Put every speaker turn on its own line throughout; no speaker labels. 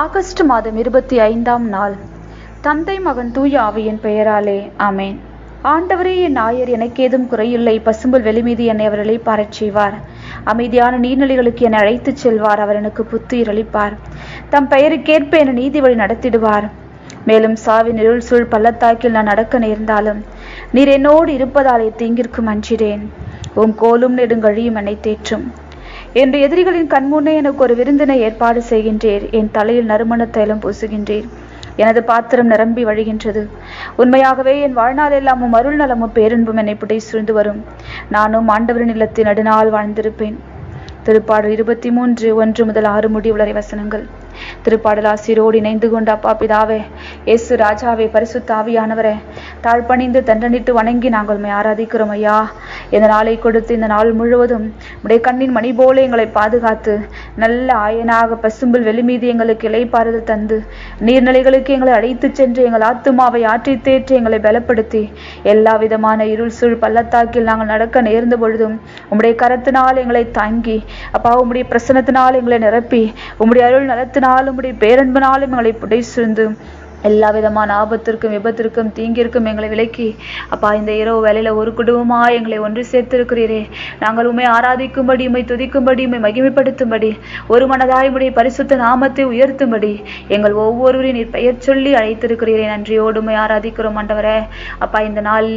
August மாதம் இருபத்தி ஐந்தாம் நாள். தந்தை மகன் தூய ஆவியின் பெயராலே ஆமேன். ஆண்டவரே என் நாயர் எனக்கேதும் குறையில்லை. பசும்புல் வெளிமீது என்னை அவர் இளைப்பாரச் செய்வார். அமைதியான நீர்நிலைகளுக்கு என்னை அழைத்துச் செல்வார். அவர் எனக்கு புத்துயிர் அளிப்பார் தம் பெயருக்கேற்ப என நீதி வழி நடத்திடுவார். மேலும் சாவின் இருள் சூழ் பள்ளத்தாக்கில் நான் நடக்க நேர்ந்தாலும் நீர் என்னோடு இருப்பதாலே தீங்கிற்கும் அஞ்சிறேன் உம் கோலும் நெடுங்கழியும் என்னை தேற்றும். என்று எதிரிகளின் கண்முன்னே எனக்கு ஒரு விருந்தினை ஏற்பாடு செய்கின்றீர். என் தலையில் நறுமண தைலம் பூசுகின்றீர். எனது பாத்திரம் நிரம்பி வழிகின்றது. உண்மையாகவே என் வாழ்நாள் எல்லாம் உம் அருள் நலமும் பேரன்பும் என்னை புடை சூழ்ந்து வரும். நானும் ஆண்டவரின் இல்லத்தில் நடுநாள் வாழ்ந்திருப்பேன். திருப்பாடல் இருபத்தி மூன்று ஒன்று முதல் ஆறு முடி உலரை வசனங்கள். திருப்பாடலாசிரோடு இணைந்து கொண்ட அப்பா பிதாவே இயேசு ராஜாவே பரிசுத்த ஆவியானவரே தாழ்பணிந்து தண்டனிட்டு வணங்கி நாங்கள் உண்மை ஆராதிக்கிறோம் ஐயா. இந்த நாளை கொடுத்து இந்த நாள் முழுவதும் உடைய கண்ணின் மணி போல எங்களை பாதுகாத்து நல்ல ஆயனாக பசும்புல் வெளிமீது எங்களுக்கு இலைப்பாறுதல் தந்து நீர்நிலைகளுக்கு எங்களை அழைத்து சென்று எங்கள் ஆத்துமாவை ஆற்றி தேற்றி எங்களை பலப்படுத்தி. எல்லா விதமான இருள் சூழ் பள்ளத்தாக்கில் நாங்கள் நடக்க நேர்ந்த பொழுதும் உம்முடைய கரத்தினால் எங்களை தாங்கி அப்பா உம்முடைய பிரசனத்தினால் எங்களை நிரப்பி உம்முடைய அருள் நலத்தினால் உம்முடைய பேரன்பினாலும் எங்களை புடை சுருந்து எல்லா விதமான ஆபத்திற்கும் விபத்திற்கும் தீங்கிற்கும் எங்களை விலக்கி அப்பா இந்த இரவு வேலையில ஒரு குடும்பமா எங்களை ஒன்று சேர்த்திருக்கிறீரே. நாங்கள் உண்மை ஆராதிக்கும்படி உண்மை துதிக்கும்படி உண்மை மகிமைப்படுத்தும்படி ஒரு மனதாய் உடைய பரிசுத்த நாமத்தை உயர்த்தும்படி எங்கள் ஒவ்வொருவரையும் நீர் பெயர் சொல்லி அழைத்திருக்கிறீரே. நன்றியோடு உண்மை ஆராதிக்கிறோம் ஆண்டவரே. அப்பா இந்த நாள்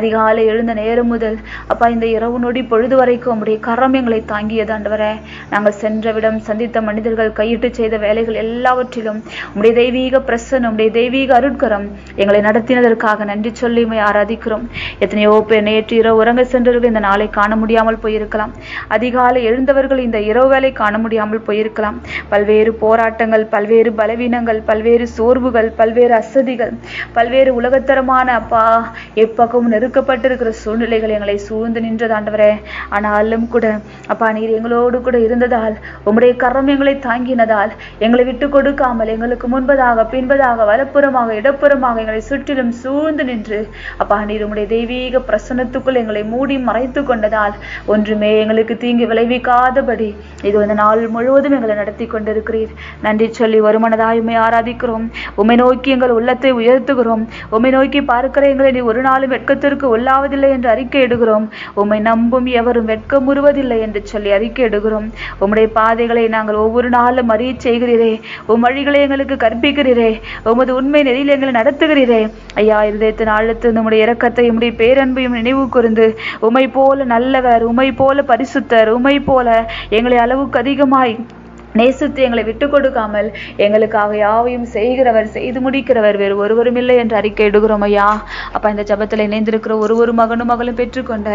அதிகாலை எழுந்த நேரம் முதல் அப்பா இந்த இரவு நொடி பொழுது வரைக்கும் உடைய கரம் எங்களை தாங்கியது ஆண்டவரே. நாங்கள் சென்ற விடம் சந்தித்த மனிதர்கள் கையிட்டு செய்த வேலைகள் எல்லாவற்றிலும் உடைய தெய்வீக பிரசன் உடைய தெய்வீக அருட்கரம். எங்களை நடத்தினதற்காக நன்றி சொல்லி ஆராதிக்கிறோம். எத்தனையோ பேர் நேற்று இரவு உறங்க சென்றவர்கள் இந்த நாளை காண முடியாமல் போயிருக்கலாம். அதிகாலை எழுந்தவர்கள் இந்த இரவு வேலை காண முடியாமல் போயிருக்கலாம். பல்வேறு போராட்டங்கள் பல்வேறு பலவீனங்கள் பல்வேறு சோர்வுகள் பல்வேறு அசதிகள் பல்வேறு உலகத்தரமான அப்பா எப்பக்கமும் நெருக்கப்பட்டிருக்கிற சூழ்நிலைகள் எங்களை சூழ்ந்து நின்றதாண்டவரே ஆனாலும் கூட அப்பா நீர் எங்களோடு கூட இருந்ததால் உம்முடைய கரம் எங்களை தாங்கினதால் எங்களை விட்டு கொடுக்காமல் எங்களுக்கு முன்பதாக பின்பதாக வலப்புறமாக இடப்புறமாக எங்களை சுற்றிலும் சூழ்ந்து நின்று அப்பா நீர் உங்களுடைய தெய்வீக பிரசனத்துக்குள் எங்களை மூடி மறைத்து கொண்டதால் ஒன்றுமே எங்களுக்கு தீங்கு விளைவிக்காதபடி இது இந்த நாள் முழுவதும் எங்களை நடத்தி கொண்டிருக்கிறீர். நன்றி சொல்லி ஒருமனதாய் உண்மை ஆராதிக்கிறோம். உமை நோக்கி எங்கள் உள்ளத்தை உயர்த்துகிறோம். உமை நோக்கி பார்க்கிற எங்களை நீ ஒரு நாளும் வெட்கத்திற்கு உள்ளாவதில்லை என்று அறிக்கை இடுகிறோம். உம்மை நம்பும் எவரும் வெட்கமுறுவதில்லை என்று சொல்லி அறிக்கை இடுகிறோம். உம்முடைய பாதைகளை நாங்கள் ஒவ்வொரு நாளும் அறிய செய்கிறீரே. உம் வழிகளை எங்களுக்கு கற்பிக்கிறீரே. உமது உண்மை நெறியில் எங்களை நடத்துகிறீரே. ஐயா இருதயத்தின் ஆழத்து நம்முடைய இரக்கத்தை உடைய பேரன்பையும் நினைவு கூர்ந்து உமை போல நல்லவர் உமை போல பரிசுத்தர் உமை போல எங்களை அளவுக்கு அதிகமாய் நேசித்து எங்களை விட்டு கொடுக்காமல் எங்களுக்காக யாவையும் செய்கிறவர் செய்து முடிக்கிறவர் வேறு ஒருவரும் இல்லை என்று அறிக்கை இடுகிறோம் ஐயா. அப்பா இந்த ஜபத்தில் இணைந்திருக்கிற ஒரு ஒரு மகனும் மகளும் பெற்றுக்கொண்ட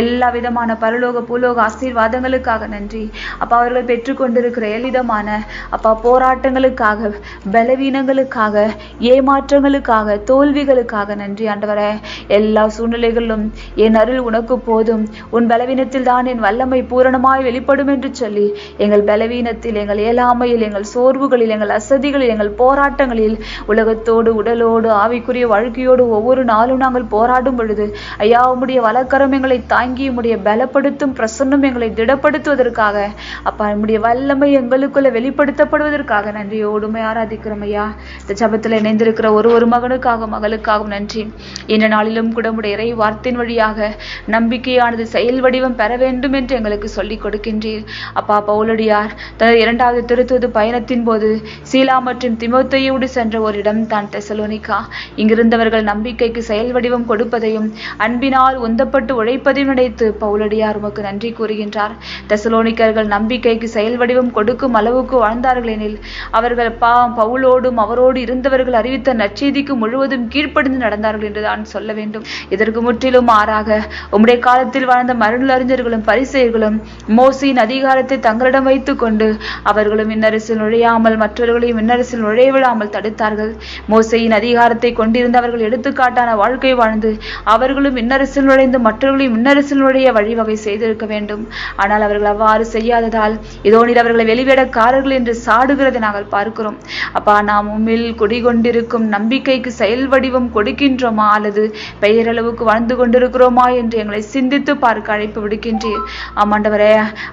எல்லா விதமான பரலோக பூலோக ஆசீர்வாதங்களுக்காக நன்றி. அப்பா அவர்கள் பெற்றுக்கொண்டிருக்கிற எளிதமான அப்பா போராட்டங்களுக்காக பலவீனங்களுக்காக ஏமாற்றங்களுக்காக தோல்விகளுக்காக நன்றி ஆண்டவரே. எல்லா சூழ்நிலைகளிலும் என் அருள் உனக்கு போதும். உன் பலவீனத்தில் தான் என் வல்லமை பூரணமாய் வெளிப்படும் என்று சொல்லி எங்கள் பலவீனத்தில் எங்கள் இயலாமையில் எங்கள் சோர்வுகளில் எங்கள் அசதிகளில் எங்கள் போராட்டங்களில் உலகத்தோடு உடலோடு ஆவிக்குரிய வாழ்க்கையோடு ஒவ்வொரு நாளும் நாங்கள் போராடும் பொழுது ஐயா உம்முடைய வலக்கரம் எங்களை தாங்கி உம்முடைய பலப்படுத்தும் பிரசன்னம் எங்களை திடப்படுத்துவதற்காக அப்பா உம்முடைய வல்லமை எங்களுக்குள்ள வெளிப்படுத்தப்படுவதற்காக நன்றியோடுமை ஆராதிக்கிறோம் ஐயா. இந்த ஜபத்தில் இணைந்திருக்கிற ஒரு ஒரு மகனுக்காக மகளுக்காகவும் நன்றி. இந்த நாளிலும் கூட உடைய இறை வார்த்தையின் வழியாக நம்பிக்கையானது செயல் வடிவம் பெற வேண்டும் என்று எங்களுக்கு சொல்லிக் கொடுக்கின்றீர். அப்பா பவுலடியார் தனது இரண்டாவது திருத்தூது பயணத்தின் போது சீலா மற்றும் திமுத்தையோடு சென்ற ஒரு இடம் தான் தெசலோனிகா. இங்கிருந்தவர்கள் நம்பிக்கைக்கு செயல் வடிவம் கொடுப்பதையும் அன்பினால் உந்தப்பட்டு உழைப்பதையும் நினைத்து பவுலடியார் உமக்கு நன்றி கூறுகின்றார். தெசலோனிக்கர்கள் நம்பிக்கைக்கு செயல் வடிவம் கொடுக்கும் அளவுக்கு வாழ்ந்தார்கள் எனில் அவர்கள் பா பவுலோடும் அவரோடு இருந்தவர்கள் அறிவித்த நற்செய்திக்கு முழுவதும் கீழ்ப்படிந்து நடந்தார்கள் என்றுதான் சொல்ல வேண்டும். இதற்கு முற்றிலும் மாறாக உம்முடைய காலத்தில் வாழ்ந்த மருள் அறிஞர்களும் பரிசெயர்களும் மோசியின் அதிகாரத்தை தங்களிடம் வைத்துக் கொண்டு அவர்களும் இன்னரசில் நுழையாமல் மற்றவர்களையும் இன்னரசில் நுழைய விடாமல் தடுத்தார்கள். மோசையின் அதிகாரத்தை கொண்டிருந்தவர்கள் எடுத்துக்காட்டான வாழ்க்கை வாழ்ந்து அவர்களும் இன்னரசில் நுழைந்து மற்றவர்களையும் இன்னரசில் நுழைய வழிவகை செய்திருக்க வேண்டும். ஆனால் அவர்கள் அவ்வாறு செய்யாததால் இதோ நீர் அவர்களை வெளிவிடக்காரர்கள் என்று சாடுகிறதை நாங்கள் பார்க்கிறோம். அப்பா நாம் உம்மில் குடிகொண்டிருக்கும் நம்பிக்கைக்கு செயல் வடிவம் கொடுக்கின்றோமா? அல்லது பெயரளவுக்கு வாழ்ந்து கொண்டிருக்கிறோமா என்று எங்களை சிந்தித்து பார்க்க அழைப்பு விடுக்கின்றீர். ஆமாண்டவரே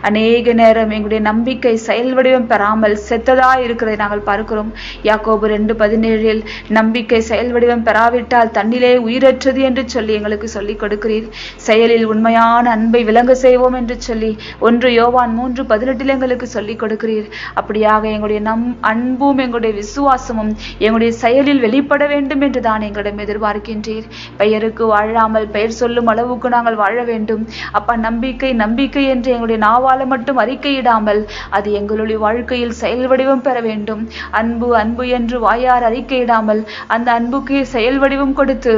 அநேக நேரம் எங்களுடைய நம்பிக்கை செயல் செயல் வடிவம் பெறாமல் செத்ததா இருக்கிறதை நாங்கள் பார்க்கிறோம். யாக்கோபு ரெண்டு பதினேழில் நம்பிக்கை செயல் வடிவம் பெறாவிட்டால் தன்னிலே உயிரற்றது என்று சொல்லி எங்களுக்கு சொல்லிக் கொடுக்கிறீர். செயலில் உண்மையான அன்பை விளங்க செய்வோம் என்று சொல்லி ஒன்று யோவான் மூன்று பதினெட்டில் எங்களுக்கு சொல்லிக் கொடுக்கிறீர். அப்படியாக எங்களுடைய நம் அன்பும் எங்களுடைய விசுவாசமும் எங்களுடைய செயலில் வெளிப்பட வேண்டும் என்று தான் எங்களிடம் எதிர்பார்க்கின்றீர். பெயருக்கு வாழாமல் பெயர் சொல்லும் அளவுக்கு நாங்கள் வாழ வேண்டும். அப்பா நம்பிக்கை நம்பிக்கை என்று எங்களுடைய நாவால மட்டும் அறிக்கையிடாமல் அது எங்களுடைய வாழ்க்கையில் செயல் வடிவம் பெற வேண்டும். அன்பு அன்பு என்று வாயார் அறிக்கையிடாமல் அந்த அன்புக்கு செயல் வடிவம் கொடுத்து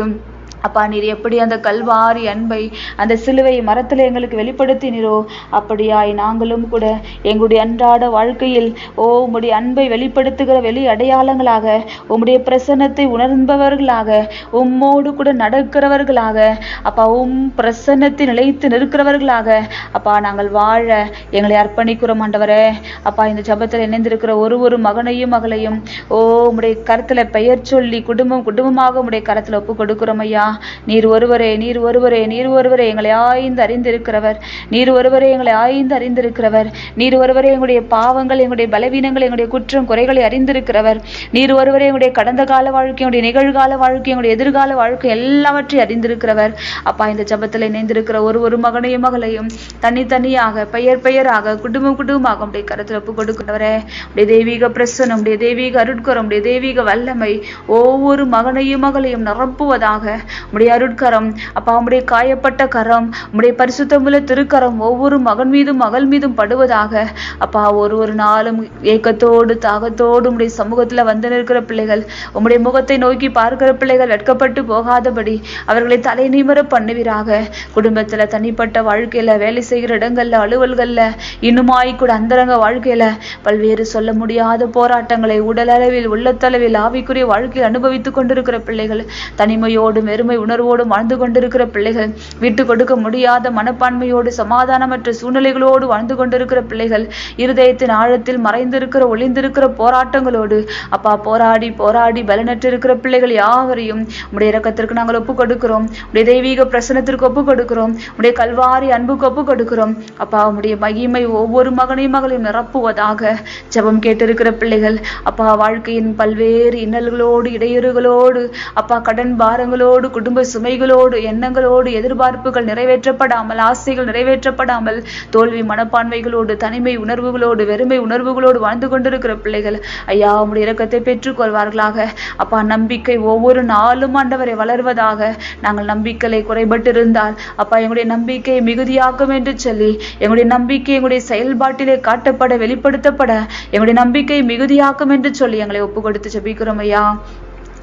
அப்பா நீர் எப்படி அந்த கல்வாரி அன்பை அந்த சிலுவை மரத்தில் எங்களுக்கு வெளிப்படுத்தினீரோ அப்படியாய் நாங்களும் கூட எங்களுடைய அன்றாட வாழ்க்கையில் ஓ உம்முடைய அன்பை வெளிப்படுத்துகிற வெளி அடையாளங்களாக உம்முடைய பிரசன்னத்தை உணர்ந்தவர்களாக உம்மோடு கூட நடக்கிறவர்களாக அப்பா உம் பிரசன்னத்தை நிலைத்து நிற்கிறவர்களாக அப்பா நாங்கள் வாழ எங்களை அர்ப்பணிக்கிறோம் ஆண்டவரே. அப்பா இந்த ஜபத்தில் இணைந்திருக்கிற ஒரு ஒரு மகனையும் மகளையும் ஓ உம்முடைய கருத்தில் பெயர் சொல்லி குடும்பம் குடும்பமாக உம்முடைய கருத்தில் ஒப்பு கொடுக்கிறோம் ஐயா. நீர் ஒருவரே நீர் ஒருவரே நீர் ஒருவரே எங்களை ஆய்ந்து அறிந்திருக்கிறவர். நீர் ஒருவரே எங்களை ஆய்ந்து அறிந்திருக்கிறவர். நீர் ஒருவரே எங்களுடைய பாவங்கள் எங்களுடைய பலவீனங்கள் எங்களுடைய குற்றம் குறைகளை அறிந்திருக்கிறவர். நீர் ஒருவரே எங்களுடைய கடந்த கால வாழ்க்கை எங்களுடைய நிகழ்கால வாழ்க்கை எங்களுடைய எதிர்கால வாழ்க்கை எல்லாவற்றையும் அறிந்திருக்கிறவர். அப்பா இந்த ஜபத்தில் இணைந்திருக்கிற ஒரு ஒரு மகனையும் மகளையும் தனித்தனியாக பெயர் பெயராக குடும்பம் குடும்பமாக உடைய கருத்தில் ஒப்பு கொடுக்கிறவரே. உடைய தெய்வீக பிரசனம் உடைய தெய்வீக அருட்கரம் உடைய தெய்வீக வல்லமை ஒவ்வொரு மகனையும் மகளையும் நிரப்புவதாக உடைய அருட்கரம் அப்பா உம்முடைய காயப்பட்ட கரம் உம்முடைய பரிசுத்தமுள்ள திருக்கரம் ஒவ்வொரு மகன் மீதும் மகள் மீதும் படுவதாக. அப்பா ஒரு ஒரு நாளும் ஏக்கத்தோடு தாகத்தோடு உம்முடைய சமூகத்துல வந்து நிற்கிற பிள்ளைகள் உம்முடைய முகத்தை நோக்கி பார்க்கிற பிள்ளைகள் வெட்கப்பட்டு போகாதபடி அவர்களை தலை நிமிர பண்ணுவீராக. குடும்பத்துல தனிப்பட்ட வாழ்க்கையில வேலை செய்கிற இடங்கள்ல அலுவல்கள்ல இன்னுமாய் கூட அந்தரங்க வாழ்க்கையில பல்வேறு சொல்ல முடியாத போராட்டங்களை உடலளவில் உள்ளத்தளவில் ஆவிக்குரிய வாழ்க்கையை அனுபவித்துக் கொண்டிருக்கிற பிள்ளைகள் தனிமையோடும் வெறுமை உணர்வோடும் வாழ்ந்து கொண்டிருக்கிற பிள்ளைகள் விட்டு கொடுக்க முடியாத மனப்பான்மையோடு சமாதானமற்ற சூழ்நிலைகளோடு வாழ்ந்து கொண்டிருக்கிற பிள்ளைகள் இருதயத்தின் ஆழத்தில் மறைந்திருக்கிற ஒளிந்திருக்கிற போராட்டங்களோடு அப்பா போராடி போராடி பலனற்று இருக்கிற பிள்ளைகள் யாவரையும் உடைய இரக்கத்திற்கு நாங்கள் ஒப்பு கொடுக்கிறோம். உடைய தெய்வீக பிரசனத்திற்கு ஒப்பு கொடுக்கிறோம். உடைய கல்வாரி அன்புக்கு ஒப்பு கொடுக்கிறோம். அப்பா உடைய மகிமை ஒவ்வொரு மகனையும் மகளையும் நிரப்புவதாக ஜபம் கேட்டிருக்கிற பிள்ளைகள் அப்பா வாழ்க்கையின் பல்வேறு இன்னல்களோடு இடையூறுகளோடு அப்பா கடன் பாரங்களோடு குடும்ப சுமைகளோடு எண்ணங்களோடு எதிர்பார்ப்புகள் நிறைவேற்றப்படாமல் ஆசைகள் நிறைவேற்றப்படாமல் தோல்வி மனப்பான்மைகளோடு தனிமை உணர்வுகளோடு வெறுமை உணர்வுகளோடு வாழ்ந்து கொண்டிருக்கிற பிள்ளைகள் ஐயா உடைய இறக்கத்தை பெற்றுக்கொள்வார்களாக அப்பா நம்பிக்கை ஒவ்வொரு நாளும் ஆண்டவரை வளர்வதாக நாங்கள் நம்பிக்கை குறைபட்டிருந்தால் அப்பா எங்களுடைய நம்பிக்கையை மிகுதியாக்கும் என்று சொல்லி எங்களுடைய நம்பிக்கை எங்களுடைய செயல்பாட்டிலே காட்டப்பட வெளிப்படுத்தப்பட எங்களுடைய நம்பிக்கை மிகுதியாக்கும் என்று சொல்லி எங்களை ஒப்பு கொடுத்து ஐயா.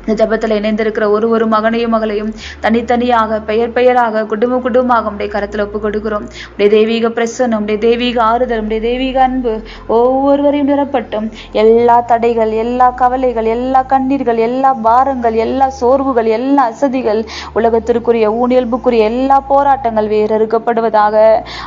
இந்த ஜபத்தில் இணைந்திருக்கிற ஒரு ஒரு மகனையும் மகளையும் தனித்தனியாக பெயர் பெயராக குடும்ப குடும்பமாக உடைய கரத்தில் ஒப்பு கொடுக்கிறோம் உடைய தெய்வீக பிரசனம் உடைய தெய்வீக ஆறுதல் உடைய தெய்வீக அன்பு ஒவ்வொருவரையும் நிரப்பட்டும். எல்லா தடைகள் எல்லா கவலைகள் எல்லா கண்ணீர்கள் எல்லா பாரங்கள் எல்லா சோர்வுகள் எல்லா அசதிகள் உலகத்திற்குரிய ஊனியல்புக்குரிய எல்லா போராட்டங்கள் வேறறுக்கப்படுவதாக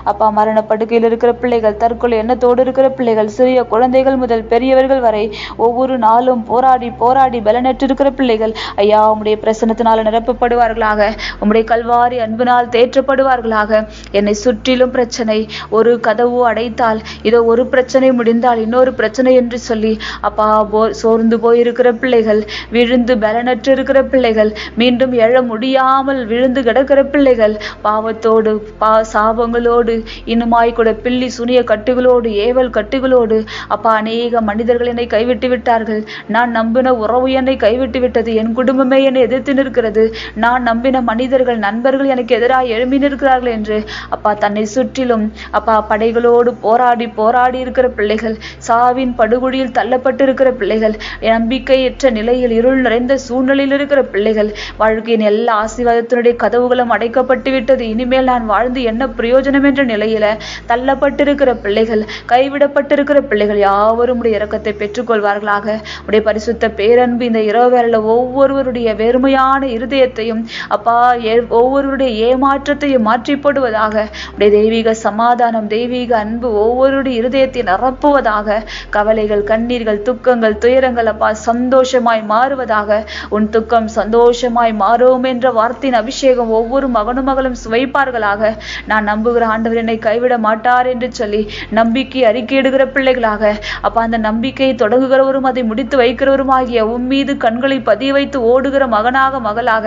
அப்பா மரணப்படுக்கையில் இருக்கிற பிள்ளைகள் தற்கொலை எண்ணத்தோடு இருக்கிற பிள்ளைகள் சிறிய குழந்தைகள் முதல் பெரியவர்கள் வரை ஒவ்வொரு நாளும் போராடி போராடி பலனற்றிருக்கிற பிள்ளைகள். ஐயா உம்முடைய பிரசனத்தினால் நிரப்பப்படுவார்களாக. உம்முடைய கல்வாரி அன்பினால் தேற்றப்படுவார்களாக. என்னை சுற்றிலும் பிரச்சனை. ஒரு கதவு அடைத்தால் இதோ ஒரு பிரச்சனை முடிந்தால் இன்னொரு பிரச்சனை என்று சொல்லி அப்பா போ சோர்ந்து போயிருக்கிற பிள்ளைகள் விழுந்து பலனற்று இருக்கிற பிள்ளைகள் மீண்டும் எழ முடியாமல் விழுந்து கிடக்கிற பிள்ளைகள் பாவத்தோடு பா சாபங்களோடு இன்னுமாய் கூட பில்லி சுனிய கட்டுகளோடு ஏவல் கட்டுகளோடு அப்பா அநேக மனிதர்கள் என்னை கைவிட்டு விட்டார்கள். நான் நம்பின உறவு என்னை கைவிட்டு விட்டது என் குடும்பமே என்னை எதிர்த்து நிற்கிறது. நான் நம்பின மனிதர்கள் நண்பர்கள் எனக்கு எதிராக எழும்பி நிற்கிறார்கள் என்று. அப்பா தன்னை சுற்றிலும் அப்பா படைகளோடு போராடி போராடி இருக்கிற பிள்ளைகள் சாவின் படுகொடியில் தள்ளப்பட்டு இருக்கிற பிள்ளைகள் நம்பிக்கையற்ற நிலையில் இருள் நிறைந்த சூழ்நிலையில் இருக்கிற பிள்ளைகள் வாழ்க்கையின் எல்லா ஆசீர்வாதத்தினுடைய கதவுகளும் அடைக்கப்பட்டு விட்டது. இனிமேல் நான் வாழ்ந்து என்ன பிரயோஜனம் என்ற நிலையில தள்ளப்பட்டிருக்கிற பிள்ளைகள் கைவிடப்பட்டிருக்கிற பிள்ளைகள் யாவரும் உடைய இறக்கத்தை பெற்றுக்கொள்வார்களாக. உடைய பரிசுத்த பேரன்பு இந்த இரவு வேளையில ஒவ்வொருவருடைய வெறுமையான இருதயத்தையும் அப்பா ஒவ்வொருவருடைய ஏமாற்றத்தையும் மாற்றி போடுவதாக உடைய தெய்வீக சமாதானம் தெய்வீக அன்பு ஒவ்வொருடைய இருதயத்தை நிரப்புவதாக கவலைகள் கண்ணீர்கள் துக்கங்கள் துயரங்கள் அப்பா சந்தோஷமாய் மாறுவதாக உன் துக்கம் சந்தோஷமாய் மாறும் என்ற வார்த்தையின் அபிஷேகம் ஒவ்வொரு மகனும் மகளும் சுவைப்பார்களாக. நான் நம்புகிற ஆண்டவர் என்னை கைவிட மாட்டார் என்று சொல்லி நம்பிக்கை அறிக்கையிடுகிற பிள்ளைகளாக அப்பா அந்த நம்பிக்கையை தொடங்குகிறவரும் அதை முடித்து வைக்கிறவரும் ஆகிய உன் மீது கண்களை பதிய வைத்து ஓடுகிற மகனாக மகளாக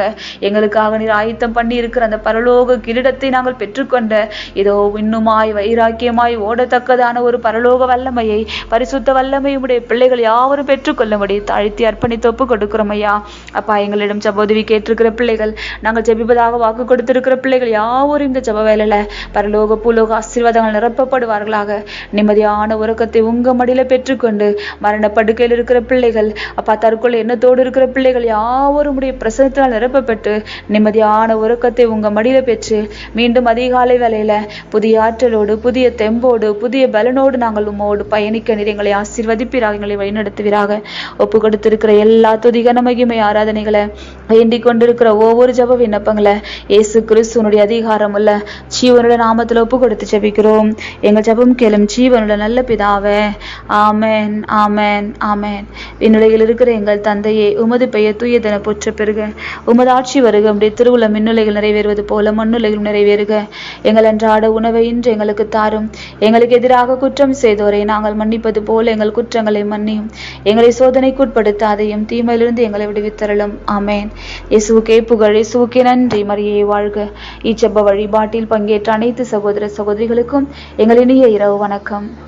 எங்களுக்காக நீர் ஆயத்தம் பண்ணி இருக்கிற அந்த பரலோக கிரீடத்தை நாங்கள் பெற்றுக்கொண்ட இதோ இன்னுமாய் வைராக்கியமாய் ஓடத்தக்கதான ஒரு பரலோக வல்லமையை பரிசுத்த வல்லமை உடைய பிள்ளைகள் யாவரும் பெற்றுக்கொள்ளும்படி தாழ்த்தி அர்ப்பணித்து ஒப்பு கொடுக்கிறோம் ஐயா. அப்பா எங்களிடம் சபோதவி கேட்டிருக்கிற பிள்ளைகள் நாங்கள் ஜெபிப்பதாக வாக்கு கொடுத்திருக்கிற பிள்ளைகள் யாவரும் இந்த ஜப வேலையில பரலோக பூலோக ஆசீர்வாதங்கள் நிரப்பப்படுவார்களாக. நிம்மதியான உறக்கத்தை உங்க மடியில பெற்றுக்கொண்டு மரண படுக்கையில் இருக்கிற பிள்ளைகள் அப்பா தற்கொலை எண்ணத்தோடு இருக்கிற பிள்ளைகள் யாவரும் உடைய பிரசனத்தினால் நிரப்பப்பட்டு நிம்மதியான உறக்கத்தை உங்க மடியில பெற்று மீண்டும் அதிகாலை வேலையில புதிய ஆற்றலோடு புதிய தெம்போடு புதிய பலனோடு நாங்கள் உம்மோடு பயணிக்க நீர் எங்களை ஆசீர்வதிப்பீராக எங்களை வழிநடத்துவீராக. ஒப்பு கொடுத்திருக்கிற எல்லா துதிகன மகிமை ஆராதனைகளை வேண்டிக் கொண்டிருக்கிற ஒவ்வொரு ஜெப விண்ணப்பங்களை இயேசு கிறிஸ்துவனுடைய அதிகாரம் உள்ள ஜீவனுடைய நாமத்துல ஒப்பு கொடுத்து ஜெபிக்கிறோம். எங்கள் ஜெபம் கேளும் ஜீவனுடைய நல்ல பிதாவே ஆமேன் ஆமேன் ஆமேன். விண்ணுலகில் இருக்கிற எங்கள் தந்தையே உமது பெயர் தூயதென போற்ற பெறுக. உமது ஆட்சி வருக. உடைய திருவுள்ள மின்னுலைகள் நிறைவேறுவது போல மண்ணுலைகள் நிறைவேறுக. எங்கள் அன்றாட உணவை இன்று எங்களுக்கு தாரும். எங்களுக்கு எதிராக குற்றம் செய்தோரை நாங்கள் மன்னிப்பது போல எங்கள் குற்றங்களை மன்னியும். எங்களை சோதனைக்குட்படுத்த அதையும் தீமையிலிருந்து எங்களை விடுவித்தரலும் ஆமென். இயேசுவுக்கே புகழ். இயேசுவுக்கே நன்றி. மரியே வாழ்க. இச்செப்ப வழிபாட்டில் பங்கேற்ற அனைத்து சகோதர சகோதரிகளுக்கும் எங்கள் இனிய இரவு வணக்கம்.